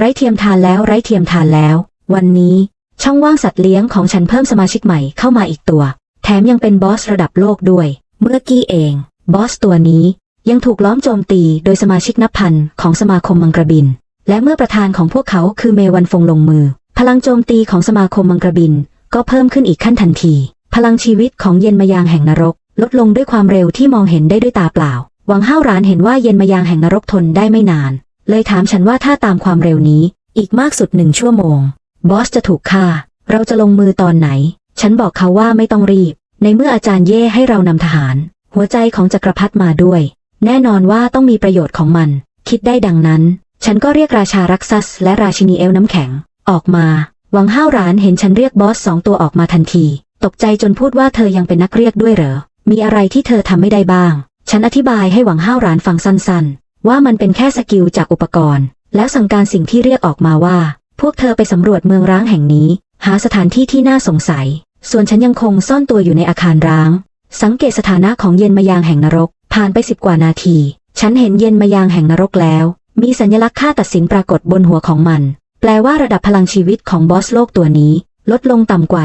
ไร้เทียมทานแล้วไร้เทียมทานแล้ว วันนี้ ช่องว่างสัตว์เลี้ยงของฉันเพิ่มสมาชิกใหม่เข้ามาอีกตัว แถมยังเป็นบอสระดับโลกด้วย เมื่อกี้เอง บอสตัวนี้ยังถูกล้อมโจมตีโดยสมาชิกนับพันของสมาคมมังกรบิน และเมื่อประธานของพวกเขาคือเมวันฟงลงมือ พลังโจมตีของสมาคมมังกรบิน ก็เพิ่มขึ้นอีกขั้นทันที พลังชีวิตของเย็นมายางแห่งนรก ลดลงด้วยความเร็วที่มองเห็นได้ด้วยตาเปล่า หวังห้าวรานเห็นว่าเย็นมายางแห่งนรกทนได้ไม่นาน เลยถามฉันว่าถ้าตามความเร็วนี้ อีกมากสุดหนึ่งชั่วโมง บอสจะถูกฆ่า เราจะลงมือตอนไหน ฉันบอกเขาว่าไม่ต้องรีบ ในเมื่ออาจารย์เย่ให้เรานำทหาร หัวใจของจักรพรรดิมาด้วย แน่นอนว่าต้องมีประโยชน์ของมัน คิดได้ดังนั้น ฉันก็เรียกราชารักซัส และราชินีเอลน้ำแข็ง ออกมาหวังห้าวรานเห็นฉันเรียกบอสสองตัวออกมาทันที ตกใจจนพูดว่าเธอยังเป็นนักเรียกด้วยเหรอมีอะไรที่เธอทำไม่ได้บ้าง ฉันอธิบายให้หวังห้าวรานฟังสั้นๆ ว่ามันเป็นแค่สกิลจากอุปกรณ์ แล้วสั่งการสิ่งที่เรียกออกมาว่า พวกเธอไปสำรวจเมืองร้างแห่งนี้ หาสถานที่ที่น่าสงสัย ส่วนฉันยังคงซ่อนตัวอยู่ในอาคารร้าง สังเกตสถานะของเย็นมายางแห่งนรก ผ่านไปสิบกว่านาที ฉันเห็นเย็นมายางแห่งนรกแล้ว มีสัญลักษณ์ค่าตัดสินปรากฏบนหัวของมัน แปลว่าระดับพลังชีวิตของบอสโลกตัวนี้ ลดลงต่ำกว่า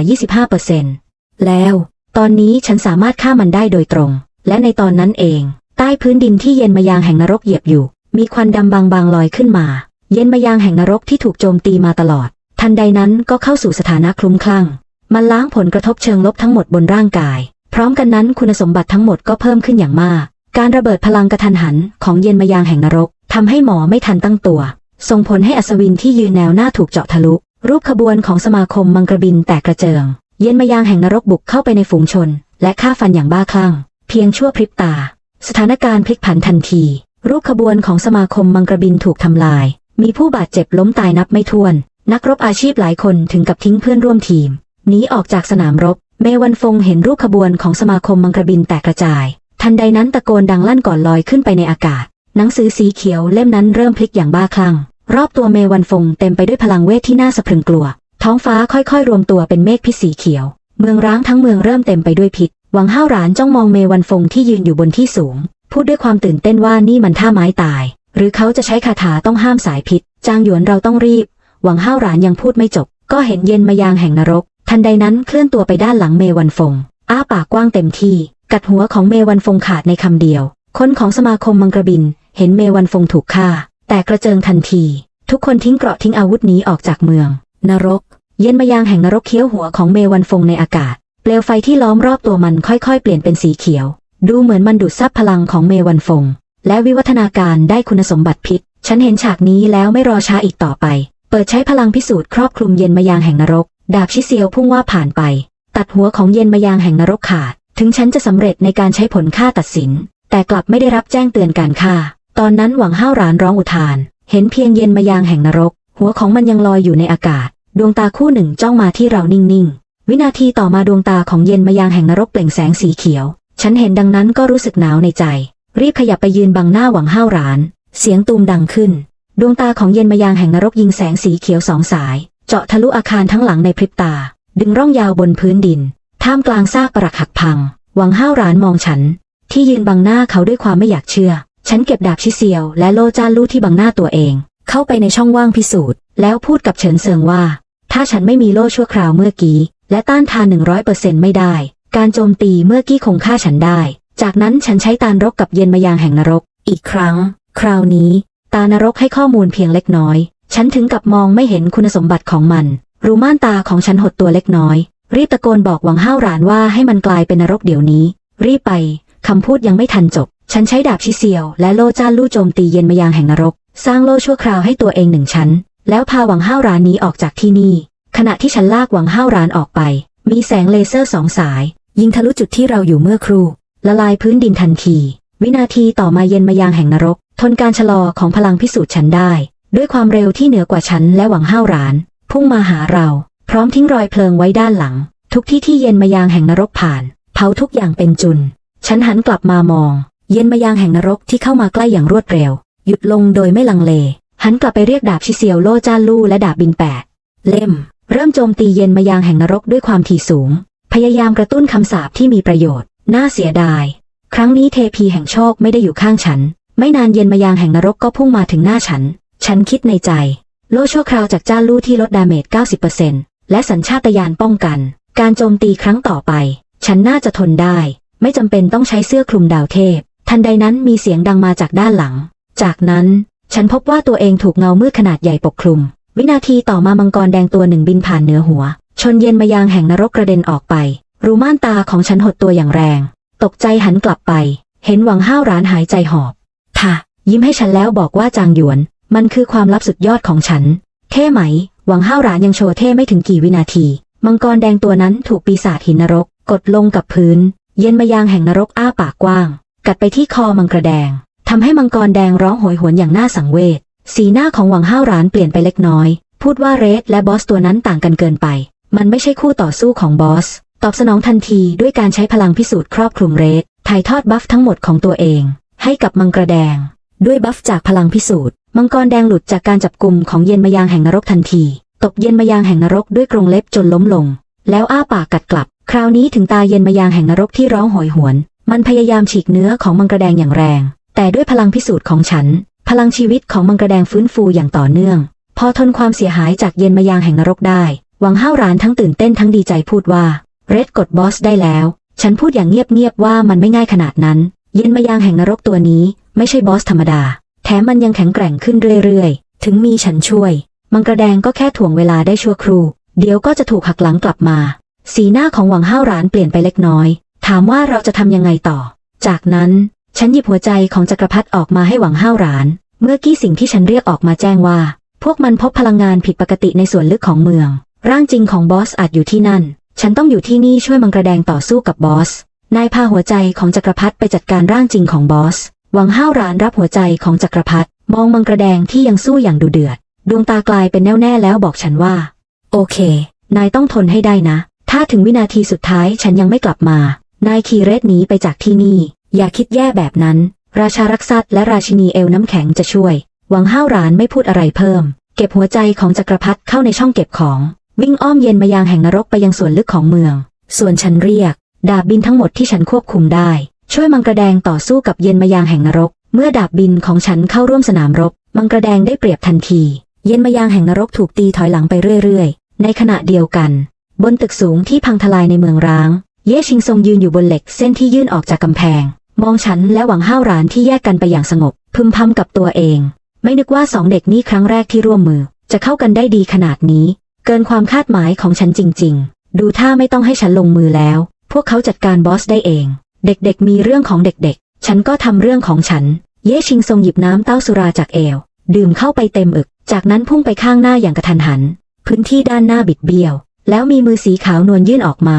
25%แล้ว ตอนนี้ฉันสามารถฆ่ามันได้โดยตรง และในตอนนั้นเอง ต้พื้นดินที่เย็นมายางแห่งนรกเหยียบอยู่ มีควันดำบางๆลอยขึ้นมา เย็นมายางแห่งนรกที่ถูกโจมตีมาตลอด ทันใดนั้นก็เข้าสู่สถานะคลุ้มคลั่ง มันล้างผลกระทบเชิงลบทั้งหมดบนร่างกาย พร้อมกันนั้นคุณสมบัติทั้งหมดก็เพิ่มขึ้นอย่างมาก การระเบิดพลังกระทันหันของเย็นมายางแห่งนรกทำให้หมอไม่ทันตั้งตัว ส่งผลให้อัศวินที่ยืนแนวหน้าถูกเจาะทะลุ รูปขบวนของสมาคมมังกรบินแตกกระเจิง เย็นมายางแห่งนรกบุกเข้าไปในฝูงชน และฆ่าฟันอย่างบ้าคลั่ง เพียงชั่วพริบตา สถานการณ์พลิกผันทันที รูปขบวนของสมาคมมังกรบินถูกทำลาย มีผู้บาดเจ็บล้มตายนับไม่ถ้วน นักรบอาชีพหลายคนถึงกับทิ้งเพื่อนร่วมทีมหนีออกจากสนามรบ เมวันฟงเห็นรูปขบวนของสมาคมมังกรบินแตกกระจาย ทันใดนั้นตะโกนดังลั่นก่อนลอยขึ้นไปในอากาศ หนังสือสีเขียวเล่มนั้นเริ่มพลิกอย่างบ้าคลั่ง รอบตัวเมวันฟงเต็มไปด้วยพลังเวทที่น่าสะพรึงกลัว ท้องฟ้าค่อยๆ รวมตัวเป็นเมฆพิษสีเขียว เมืองร้างทั้งเมืองเริ่มเต็มไปด้วยพิษ หวังห้าวหรานจ้องมองเมวันฟงที่ยืนอยู่บนที่สูง พูดด้วยความตื่นเต้นว่านี่มันท่าไม้ตาย หรือเขาจะใช้คาถาต้องห้ามสายพิษ จางหยวนเราต้องรีบ หวังห้าวหรานยังพูดไม่จบ ก็เห็นเย็นมายางแห่งนรก ทันใดนั้นเคลื่อนตัวไปด้านหลังเมวันฟง อ้าปากกว้างเต็มที่ กัดหัวของเมวันฟงขาดในคำเดียว คนของสมาคมมังกรบิน เห็นเมวันฟงถูกฆ่า แต่กระเจิงทันที ทุกคนทิ้งเกราะทิ้งอาวุธหนีออกจากเมือง นรก เย็นมายางแห่งนรกเคี้ยวหัวของเมวันฟงในอากาศ เปลวไฟที่ล้อมรอบตัวมันค่อยๆ เปลี่ยนเป็นสีเขียว ดูเหมือนมันดูดซับพลังของเมวันฟง และวิวัฒนาการได้คุณสมบัติพิษ ฉันเห็นฉากนี้แล้วไม่รอช้าอีกต่อไป เปิดใช้พลังพิสูจน์ครอบคลุมเย็นมายางแห่งนรก ดาบชิเซียวพุ่งว่าผ่านไป ตัดหัวของเย็นมายางแห่งนรกขาด ถึงฉันจะสำเร็จในการใช้ผลฆ่าตัดสิน แต่กลับไม่ได้รับแจ้งเตือนการฆ่า ตอนนั้นหวังห้าวรานร้องอุทาน เห็นเพียงเย็นมายางแห่งนรก หัวของมันยังลอยอยู่ในอากาศ ดวงตาคู่หนึ่งจ้องมาที่เรานิ่งๆ วินาทีต่อมาดวงตาของเย็นมายางแห่งนรกเปล่งแสงสีเขียว ฉันเห็นดังนั้นก็รู้สึกหนาวในใจ รีบขยับไปยืนบังหน้าหวังห้าวราน เสียงตูมดังขึ้น ดวงตาของเย็นมายางแห่งนรกยิงแสงสีเขียวสองสาย เจาะทะลุอาคารทั้งหลังในพริบตา ดึงร่องยาวบนพื้นดิน ท่ามกลางซากปรักหักพัง หวังห้าวรานมองฉัน ที่ยืนบังหน้าเขาด้วยความไม่อยากเชื่อ ฉันเก็บดาบชิเซียวและโล่จ้าลู่ที่บังหน้าตัวเอง เข้าไปในช่องว่างพิสูจน์ แล้วพูดกับเฉินเซิงว่า ถ้าฉันไม่มีโล่ชั่วคราวเมื่อกี้ และต้านทานหนึ่งร้อยเปอร์เซ็นต์ไม่ได้ การโจมตีเมื่อกี้คงฆ่าฉันได้ จากนั้นฉันใช้ตานรกกับเย็นมายางแห่งนรก อีกครั้ง คราวนี้ ตานรกให้ข้อมูลเพียงเล็กน้อย ฉันถึงกับมองไม่เห็นคุณสมบัติของมัน รูม่านตาของฉันหดตัวเล็กน้อย รีบตะโกนบอกหวังห้าวหรานว่าให้มันกลายเป็นนรกเดี๋ยวนี้ รีบไป คำพูดยังไม่ทันจบ ฉันใช้ดาบชิเซียว และโล่จ้านลู่โจมตีเย็นมายางแห่งนรก สร้างโล่ชั่วคราวให้ตัวเองหนึ่งชั้น แล้วพาหวังห้าวหรานนี้ออกจากที่นี่ ขณะที่ฉันลากหวังห้าวรานออกไป มีแสงเลเซอร์สองสาย ยิงทะลุจุดที่เราอยู่เมื่อครู่ ละลายพื้นดินทันที วินาทีต่อมาเย็นมายางแห่งนรก ทนการชะลอของพลังพิสูจน์ฉันได้ ด้วยความเร็วที่เหนือกว่าฉันและหวังห้าวราน พุ่งมาหาเรา พร้อมทิ้งรอยเพลิงไว้ด้านหลัง ทุกที่ที่เย็นมายางแห่งนรกผ่าน เผาทุกอย่างเป็นจุน ฉันหันกลับมามอง เย็นมายางแห่งนรกที่เข้ามาใกล้อย่างรวดเร็ว หยุดลงโดยไม่ลังเล หันกลับไปเรียกดาบชิเซียวโลจ้านลู่และดาบบินแปดเล่ม เริ่มโจมตีเย็นมายางแห่งนรกด้วยความถี่สูง พยายามกระตุ้นคำสาปที่มีประโยชน์ น่าเสียดาย ครั้งนี้เทพีแห่งโชคไม่ได้อยู่ข้างฉัน ไม่นานเย็นมายางแห่งนรกก็พุ่งมาถึงหน้าฉัน ฉันคิดในใจ โล่ชั่วคราวจากจ้าลู่ที่ลดดาเมจ 90%และสัญชาตญาณป้องกัน การโจมตีครั้งต่อไป ฉันน่าจะทนได้ ไม่จำเป็นต้องใช้เสื้อคลุมดาวเทพ ทันใดนั้นมีเสียงดังมาจากด้านหลัง จากนั้น ฉันพบว่าตัวเองถูกเงามืดขนาดใหญ่ปกคลุม วินาทีต่อมามังกรแดงตัวหนึ่งบินผ่านเหนือหัว ชนเย็นมายางแห่งนรกกระเด็นออกไป รูม่านตาของฉันหดตัวอย่างแรง ตกใจหันกลับไป เห็นหวังห้าวร้านหายใจหอบท่ะยิ้มให้ฉันแล้วบอกว่าจางหยวน มันคือความลับสุดยอดของฉัน เท่ไหม หวังห้าวร้านยังโชว์เท่ไม่ถึงกี่วินาที มังกรแดงตัวนั้นถูกปีศาจหินนรก กดลงกับพื้น เย็นมายางแห่งนรกอ้าปากกว้าง กัดไปที่คอมังกระแดงทำให้มังกรแดงร้องโหยหวนอย่างน่าสังเวช สีหน้าของหวังห้าวร้านเปลี่ยนไปเล็กน้อย พูดว่าเรดและบอสตัวนั้นต่างกันเกินไป มันไม่ใช่คู่ต่อสู้ของบอส ตอบสนองทันทีด้วยการใช้พลังพิสูจน์ครอบคลุมเรดถ่ายทอดบัฟทั้งหมดของตัวเอง ให้กับมังกรแดง ด้วยบัฟจากพลังพิสูจน์ มังกรแดงหลุดจากการจับกลุ่มของเย็นมายางแห่งนรกทันทีตบเย็นมายางแห่งนรกด้วยกรงเล็บจนล้มลง แล้วอ้าปากกัดกลับ คราวนี้ถึงตาเย็นมายางแห่งนรกที่ร้องโหยหวน มันพยายามฉีกเนื้อของมังกรแดงอย่างแรง แต่ด้วยพลังพิสูจน์ของฉัน พลังชีวิตของมังกรแดงฟื้นฟูอย่างต่อเนื่อง พอทนความเสียหายจากเย็นมายางแห่งนรกได้ หวังห้าวรานทั้งตื่นเต้นทั้งดีใจพูดว่า เรดกดบอสได้แล้ว ฉันพูดอย่างเงียบๆว่ามันไม่ง่ายขนาดนั้น เย็นมายางแห่งนรกตัวนี้ไม่ใช่บอสธรรมดา แถมมันยังแข็งแกร่งขึ้นเรื่อยๆ ถึงมีฉันช่วย มังกรแดงก็แค่ถ่วงเวลาได้ชั่วครู่ เดี๋ยวก็จะถูกหักหลังกลับมา สีหน้าของหวังห้าวรานเปลี่ยนไปเล็กน้อย ถามว่าเราจะทำยังไงต่อ จากนั้น ฉันหยิบหัวใจของจักรพรรดิออกมาให้หวังห้าวราน เมื่อกี้สิ่งที่ฉันเรียกออกมาแจ้งว่า พวกมันพบพลังงานผิดปกติในส่วนลึกของเมือง ร่างจริงของบอสอาจอยู่ที่นั่น ฉันต้องอยู่ที่นี่ช่วยมังกระแดงต่อสู้กับบอส นายพาหัวใจของจักรพรรดิไปจัดการร่างจริงของบอส หวังห้าวรานรับหัวใจของจักรพรรดิมองมังกระแดงที่ยังสู้อย่างดุเดือด ดวงตากลายเป็นแน่วแน่แล้วบอกฉันว่า โอเค นายต้องทนให้ได้นะ ถ้าถึงวินาทีสุดท้ายฉันยังไม่กลับมา นายขี่เรศหนีไปจากที่นี่ อย่าคิดแย่แบบนั้น ราชารักษัตรและราชินีเอลน้ำแข็งจะช่วย หวังห้าวร้านไม่พูดอะไรเพิ่ม เก็บหัวใจของจักรพรรดิเข้าในช่องเก็บของ วิ่งอ้อมเย็นมายางแห่งนรกไปยังส่วนลึกของเมือง ส่วนฉันเรียก ดาบบินทั้งหมดที่ฉันควบคุมได้ ช่วยมังกระแดงต่อสู้กับเย็นมายางแห่งนรก เมื่อดาบบินของฉันเข้าร่วมสนามรบ มังกระแดงได้เปรียบทันที เย็นมายางแห่งนรกถูกตีถอยหลังไปเรื่อยๆ ในขณะเดียวกัน บนตึกสูงที่พังทลายในเมืองร้าง เย่ชิงทรงยืนอยู่บนเหล็กเส้นที่ยื่นออกจากกำแพง มองฉันและหวังห้าวร้านที่แยกกันไปอย่างสงบ พึมพำกับตัวเอง ไม่นึกว่าสองเด็กนี้ครั้งแรกที่ร่วมมือ จะเข้ากันได้ดีขนาดนี้ เกินความคาดหมายของฉันจริง ๆ ดูท่าไม่ต้องให้ฉันลงมือแล้ว พวกเขาจัดการบอสได้เอง เด็กๆ มีเรื่องของเด็กๆ ฉันก็ทำเรื่องของฉัน เย่ชิงทรงหยิบน้ำเต้าสุราจากเอว ดื่มเข้าไปเต็มอึก จากนั้นพุ่งไปข้างหน้าอย่างกระทันหัน พื้นที่ด้านหน้าบิดเบี้ยว แล้วมีมือสีขาวนวลยื่นออกมา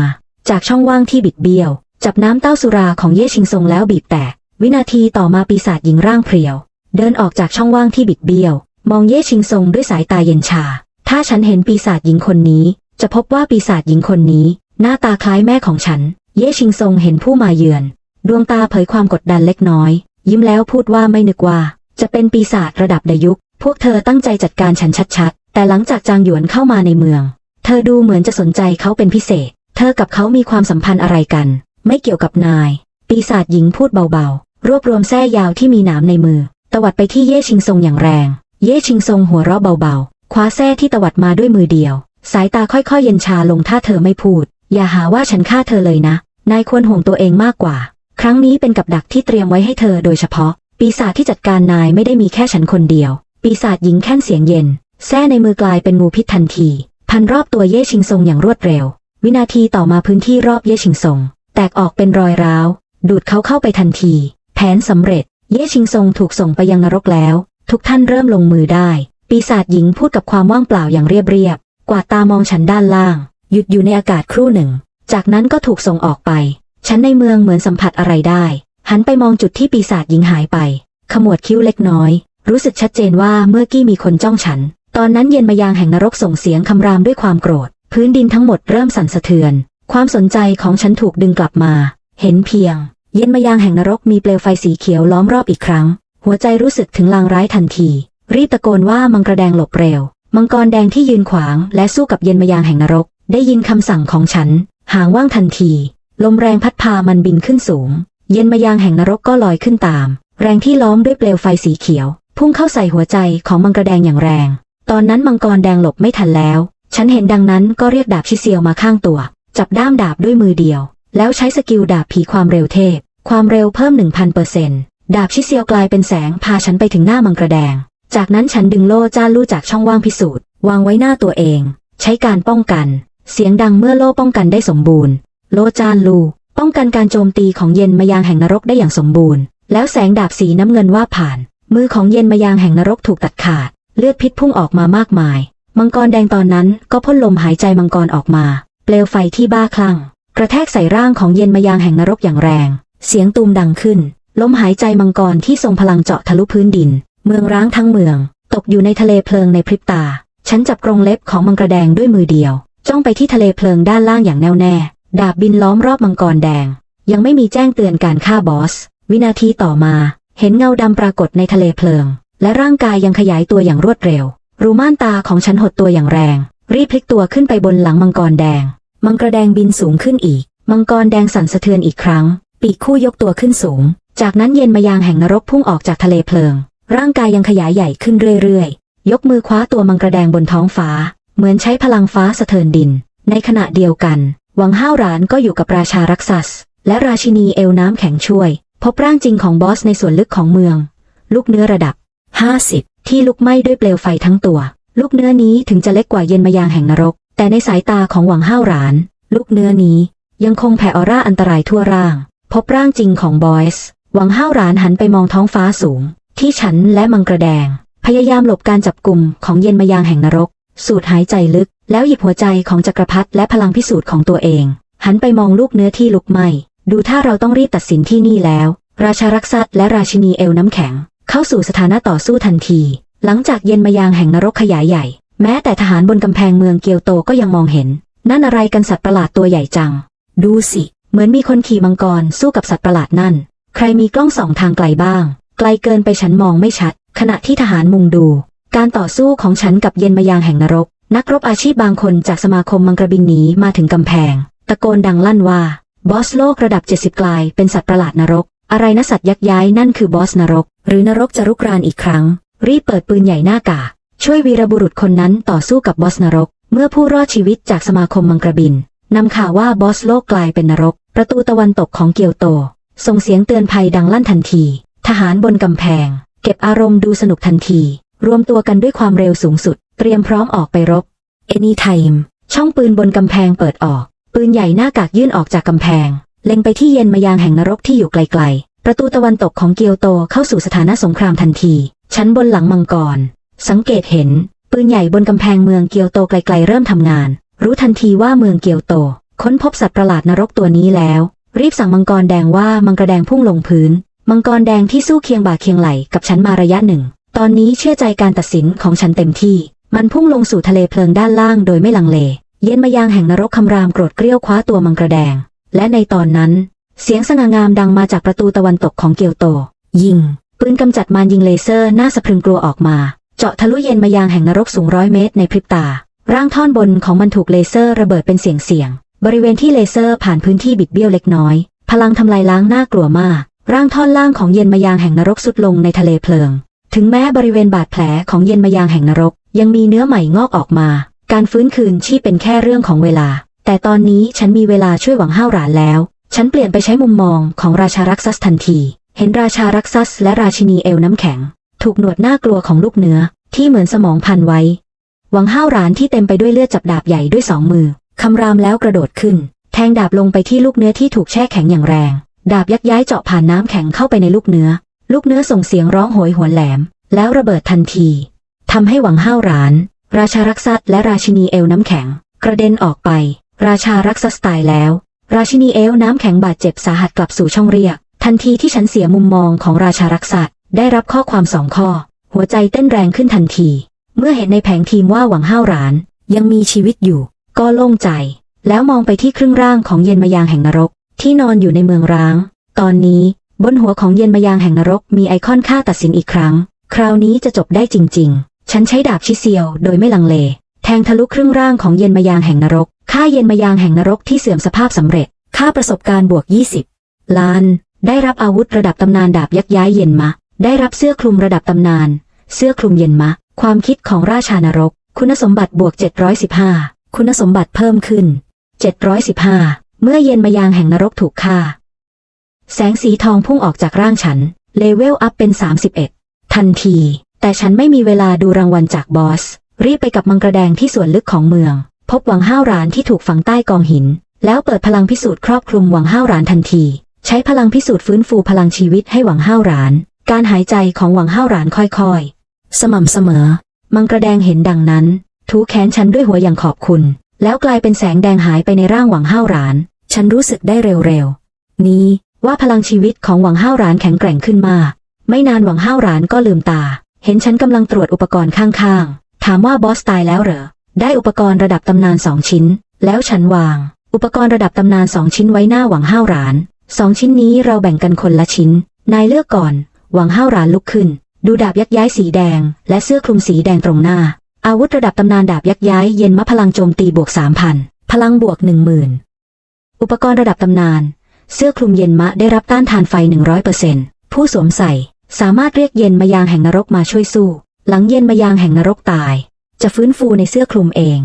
จากช่องว่างที่บิดเบี้ยว จับน้ำเต้าสุราของเย่ชิงทรงแล้วบีบแตกวินาทีต่อมาปีศาจหญิงร่างเพรียว เดินออกจากช่องว่างที่บิดเบี้ยว มองเย่ชิงทรงด้วยสายตาเย็นชา ถ้าฉันเห็นปีศาจหญิงคนนี้ จะพบว่าปีศาจหญิงคนนี้ หน้าตาคล้ายแม่ของฉัน เย่ชิงทรงเห็นผู้มาเยือน ดวงตาเผยความกดดันเล็กน้อย ยิ้มแล้วพูดว่าไม่นึกว่า จะเป็นปีศาจระดับดยุค พวกเธอตั้งใจจัดการฉันชัดๆ แต่หลังจากจางหยวนเข้ามาในเมือง เธอดูเหมือนจะสนใจเขาเป็นพิเศษ เธอกับเขามีความสัมพันธ์อะไรกัน ไม่เกี่ยวกับนาย ปีศาจหญิงพูดเบาๆ รวบรวมแส้ยาวที่มีหนามในมือ ตวัดไปที่เย่ชิงทรงอย่างแรง เย่ชิงทรงหัวเราะเบาๆ คว้าแส้ที่ตวัดมาด้วยมือเดียว สายตาค่อยๆ เย็นชาลงถ้าเธอไม่พูด อย่าหาว่าฉันฆ่าเธอเลยนะ นายควรห่วงตัวเองมากกว่า ครั้งนี้เป็นกับดักที่เตรียมไว้ให้เธอโดยเฉพาะ ปีศาจที่จัดการนายไม่ได้มีแค่ฉันคนเดียว ปีศาจหญิงแค่นเสียงเย็น แส้ในมือกลายเป็นงูพิษทันที พันรอบตัวเย่ชิงทรงอย่างรวดเร็ว วินาทีต่อมาพื้นที่รอบเย่ชิงทรง แตกออกเป็นรอยร้าว ดูดเขาเข้าไปทันที แผนสำเร็จ เย่ชิงทรงถูกส่งไปยังนรกแล้ว ทุกท่านเริ่มลงมือได้ ปีศาจหญิงพูดกับความว่างเปล่าอย่างเรียบๆกวาดตามองฉันด้านล่าง หยุดอยู่ในอากาศครู่หนึ่ง จากนั้นก็ถูกส่งออกไป ฉันในเมืองเหมือนสัมผัสอะไรได้ หันไปมองจุดที่ปีศาจหญิงหายไป ขมวดคิ้วเล็กน้อย รู้สึกชัดเจนว่าเมื่อกี้มีคนจ้องฉัน ตอนนั้นเย็นมายางแห่งนรกส่งเสียงคำรามด้วยความโกรธ พื้นดินทั้งหมดเริ่มสั่นสะเทือน ความสนใจของฉันถูกดึงกลับมา เห็นเพียง เย็นมายางแห่งนรกมีเปลวไฟสีเขียวล้อมรอบอีกครั้ง หัวใจรู้สึกถึงลางร้ายทันที รีบตะโกนว่ามังกรแดงหลบเร็ว มังกรแดงที่ยืนขวาง และสู้กับเย็นมายางแห่งนรก ได้ยินคำสั่งของฉัน หางว่างทันที ลมแรงพัดพามันบินขึ้นสูง เย็นมายางแห่งนรกก็ลอยขึ้นตาม แรงที่ล้อมด้วยเปลวไฟสีเขียว พุ่งเข้าใส่หัวใจของมังกรแดงอย่างแรง ตอนนั้นมังกรแดงหลบไม่ทันแล้ว ฉันเห็นดังนั้นก็เรียกดาบชิเซียวมาข้างตัว จับด้ามดาบด้วยมือเดียว แล้วใช้สกิลดาบผีความเร็วเทพ ความเร็วเพิ่ม 1000เปอร์เซ็นต์ดาบชิเซียวกลายเป็นแสงพาฉันไปถึงหน้ามังกรแดง จากนั้นฉันดึงโล่จ้านลู่จากช่องว่างพิสูจน์ วางไว้หน้าตัวเอง ใช้การป้องกัน เสียงดังเมื่อโล่ป้องกันได้สมบูรณ์ โล่จ้านลู่ป้องกันการโจมตีของเย็นมายางแห่งนรกได้อย่างสมบูรณ์ แล้วแสงดาบสีน้ำเงินว่าผ่าน มือของเย็นมายางแห่งนรกถูกตัดขาด เลือดพิษพุ่งออกมามากมาย มังกรแดงตอนนั้นก็พ่นลมหายใจมังกรออกมา เปลวไฟที่บ้าคลั่ง กระแทกใส่ร่างของเย็นมายางแห่งนรกอย่างแรง เสียงตูมดังขึ้น ลมหายใจมังกรที่ทรงพลังเจาะทะลุพื้นดิน เมืองร้างทั้งเมือง ตกอยู่ในทะเลเพลิงในพริบตา ฉันจับกรงเล็บของมังกรแดงด้วยมือเดียว จ้องไปที่ทะเลเพลิงด้านล่างอย่างแน่วแน่ ดาบบินล้อมรอบมังกรแดง ยังไม่มีแจ้งเตือนการฆ่าบอส วินาทีต่อมา เห็นเงาดำปรากฏในทะเลเพลิง และร่างกายยังขยายตัวอย่างรวดเร็ว รูม่านตาของฉันหดตัวอย่างแรง รีบพลิกตัวขึ้นไปบนหลังมังกรแดง มังกรแดงบินสูงขึ้นอีก มังกรแดงสั่นสะเทือนอีกครั้ง ปีกคู่ยกตัวขึ้นสูง จากนั้นเย็นมายางแห่งนรกพุ่งออกจากทะเลเพลิง ร่างกายยังขยายใหญ่ขึ้นเรื่อยๆ ยกมือคว้าตัวมังกรแดงบนท้องฟ้า เหมือนใช้พลังฟ้าสะเทินดิน ในขณะเดียวกัน หวังห้าวหรานก็อยู่กับราชารักษัสและราชินีเอลน้ำแข็งช่วย พบร่างจริงของบอสในส่วนลึกของเมือง ลูกเนื้อระดับ 50 ที่ลุกไหม้ด้วยเปลวไฟทั้งตัว ลูกเนื้อนี้ถึงจะเล็กกว่าเย็นมายางแห่งนรก แต่ในสายตาของหวังห้าวหราน ลูกเนื้อนี้ยังคงแผ่ออร่าอันตรายทั่วร่าง พบร่างจริงของบอยส์หวังห้าวหรานหันไปมองท้องฟ้าสูง ที่ฉันและมังกระแดง พยายามหลบการจับกลุ่มของเย็นมายางแห่งนรก สูดหายใจลึก แล้วหยิบหัวใจของจักรพรรดิและพลังพิสูจน์ของตัวเอง หันไปมองลูกเนื้อที่ลุกไหม้ดูถ้าเราต้องรีบตัดสินที่นี่แล้ว ราชารักษัตและราชินีเอลน้ำแข็ง เข้าสู่สถานะต่อสู้ทันที หลังจากเย็นมายางแห่งนรกขยายใหญ่ แม้แต่ทหารบนกำแพงเมืองเกียวโตก็ยังมองเห็น นั่นอะไรกันสัตว์ประหลาดตัวใหญ่จัง ดูสิ เหมือนมีคนขี่มังกรสู้กับสัตว์ประหลาดนั่น ใครมีกล้องส่องทางไกลบ้าง ไกลเกินไปฉันมองไม่ชัด ขณะที่ทหารมุงดู การต่อสู้ของฉันกับเย็นมายางแห่งนรก นักรบอาชีพบางคนจากสมาคมมังกรบินหนีมาถึงกำแพง ตะโกนดังลั่นว่า บอสโลกระดับ 70 กลายเป็นสัตว์ประหลาดนรก อะไรนะสัตว์ยักษ์ย้ายนั่นคือบอสนรก หรือนรกจะรุกรานอีกครั้ง รีบเปิดปืนใหญ่หน้ากา ช่วยวีรบุรุษคนนั้นต่อสู้กับบอสนรก เมื่อผู้รอดชีวิตจากสมาคมมังกรบินนำข่าวว่าบอสโลกกลายเป็นนรก ประตูตะวันตกของเกียวโต ส่งเสียงเตือนภัยดังลั่นทันที ทหารบนกำแพง เก็บอารมณ์ดูสนุกทันที รวมตัวกันด้วยความเร็วสูงสุด เตรียมพร้อมออกไปรบ Anytime ช่องปืนบนกำแพงเปิดออก ปืนใหญ่หน้ากากยื่นออกจากกำแพง เล็งไปที่เย็นมายางแห่งนรกที่อยู่ไกลๆ ประตูตะวันตกของเกียวโตเข้าสู่สถานะสงครามทันที ชั้นบนหลังมังกร สังเกตเห็น ปืนใหญ่บนกำแพงเมืองเกียวโตไกลๆเริ่มทำงาน รู้ทันทีว่าเมืองเกียวโต ค้นพบสัตว์ประหลาดนรกตัวนี้แล้ว รีบสั่งมังกรแดงว่ามังกรแดงพุ่งลงพื้น มังกรแดงที่สู้เคียงบ่าเคียงไหลกับฉันมาระยะหนึ่ง ตอนนี้เชื่อใจการตัดสินของฉันเต็มที่ มันพุ่งลงสู่ทะเลเพลิงด้านล่างโดยไม่ลังเล เย็นมายางแห่งนรกคำรามโกรธเกรี้ยวคว้าตัวมังกรแดง และในตอนนั้น เสียงสง่างามดังมาจากประตูตะวันตกของเกียวโต ยิง ปืนกำจัดมารยิงเลเซอร์หน้าสะพรึงกลัวออกมา เจาะทะลุเย็นมายางแห่งนรกสูงร้อยเมตรในพริบตา ร่างท่อนบนของมันถูกเลเซอร์ระเบิดเป็นเสียงเสียง บริเวณที่เลเซอร์ผ่านพื้นที่บิดเบี้ยวเล็กน้อย พลังทำลายล้างน่ากลัวมาก ร่างท่อนล่างของเย็นมายางแห่งนรกสุดลงในทะเลเพลิง ถึงแม้บริเวณบาดแผลของเย็นมายางแห่งนรก ยังมีเนื้อใหม่งอกออกมา การฟื้นคืนชีพเป็นแค่เรื่องของเวลา แต่ตอนนี้ฉันมีเวลาช่วยหวังห้าวหรานแล้ว ฉันเปลี่ยนไปใช้มุมมองของราชารักษัสทันที เห็นราชารักษัสและราชินีเอลน้ำแข็ง ถูกหนวดน่ากลัวของลูกเนื้อ ที่เหมือนสมองพันไว้ หวังห้าวรานที่เต็มไปด้วยเลือดจับดาบใหญ่ด้วยสองมือคำรามแล้วกระโดดขึ้น แทงดาบลงไปที่ลูกเนื้อที่ถูกแช่แข็งอย่างแรง ดาบยักย้ายเจาะผ่านน้ำแข็งเข้าไปในลูกเนื้อ ลูกเนื้อส่งเสียงร้องโหยหวนแหลม แล้วระเบิดทันทีทำให้หวังห้าวราน ราชารักษัตและราชินีเอลน้ำแข็ง กระเด็นออกไป ราชารักษัตตายแล้ว ราชินีเอลน้ำแข็งบาดเจ็บสาหัสกลับสู่ช่องเรียก ทันทีที่ฉันเสียมุมมองของราชารักษัตได้รับข้อความสองข้อ หัวใจเต้นแรงขึ้นทันที เมื่อเห็นในแผงทีมว่าหวังห้าวหราน ยังมีชีวิตอยู่ ก็โล่งใจ แล้วมองไปที่ครึ่งร่างของเย็นมายางแห่งนรก ที่นอนอยู่ในเมืองร้าง ตอนนี้บนหัวของเย็นมายางแห่งนรกมีไอคอนค่าตัดสินอีกครั้ง คราวนี้จะจบได้จริง ๆ ฉันใช้ดาบชิเซียวโดยไม่ลังเล แทงทะลุครึ่งร่างของเย็นมายางแห่งนรกค่าเย็นมายางแห่งนรกที่เสื่อมสภาพสำเร็จค่าประสบการณ์บวก 20 ล้าน ได้รับอาวุธระดับตำนานดาบยักย้ายเย็นมะ ได้รับเสื้อคลุมระดับตำนาน เสื้อคลุมเย็นมะ ความคิดของราชานรก คุณสมบัติบวก 715 คุณสมบัติเพิ่มขึ้น 715 เมื่อเย็นมายางแห่งนรกถูกฆ่า แสงสีทองพุ่งออกจากร่างฉัน เลเวลอัพเป็น 31 ทันที แต่ฉันไม่มีเวลาดูรางวัลจากบอส รีบไปกับมังกระแดงที่ส่วนลึกของเมือง พบหวังห้าวรานที่ถูกฝังใต้กองหิน แล้วเปิดพลังพิสูจน์ครอบคลุมหวังห้าวรานทันที ใช้พลังพิสูจน์ฟื้นฟูพลังชีวิตให้หวังห้าวหราน การหายใจของหวังห้าวหรานค่อยๆ สม่ำเสมอ มังกระแดงเห็นดังนั้น ถูแขนฉันด้วยหัวอย่างขอบคุณ แล้วกลายเป็นแสงแดงหายไปในร่างหวังห้าวหราน ฉันรู้สึกได้เร็วๆ นี้ว่าพลังชีวิตของหวังห้าวหรานแข็งแกร่งขึ้นมาก ไม่นานหวังห้าวหรานก็ลืมตา เห็นฉันกำลังตรวจอุปกรณ์ข้างๆ ถามว่าบอสตายแล้วเหรอ ได้อุปกรณ์ระดับตำนานสองชิ้น แล้วฉันวาง อุปกรณ์ระดับตำนานสองชิ้นไว้หน้าหวังห้าวหราน สองชิ้นนี้เราแบ่งกันคนละชิ้น นายเลือกก่อน หวังห้าวหรานลุกขึ้น ดูดาบยักย้ายสีแดง และเสื้อคลุมสีแดงตรงหน้า อาวุธระดับตำนานดาบยักย้ายเย็นมะพลังโจมตีบวกสามพันพลังบวกหนึ่งหมื่นอุปกรณ์ระดับตำนาน เสื้อคลุมเย็นมะได้รับต้านทานไฟ100%ผู้สวมใส่ สามารถเรียกเย็นมายางแห่งนรกมาช่วยสู้ หลังเย็นมายางแห่งนรกตาย จะฟื้นฟูในเสื้อคลุมเอง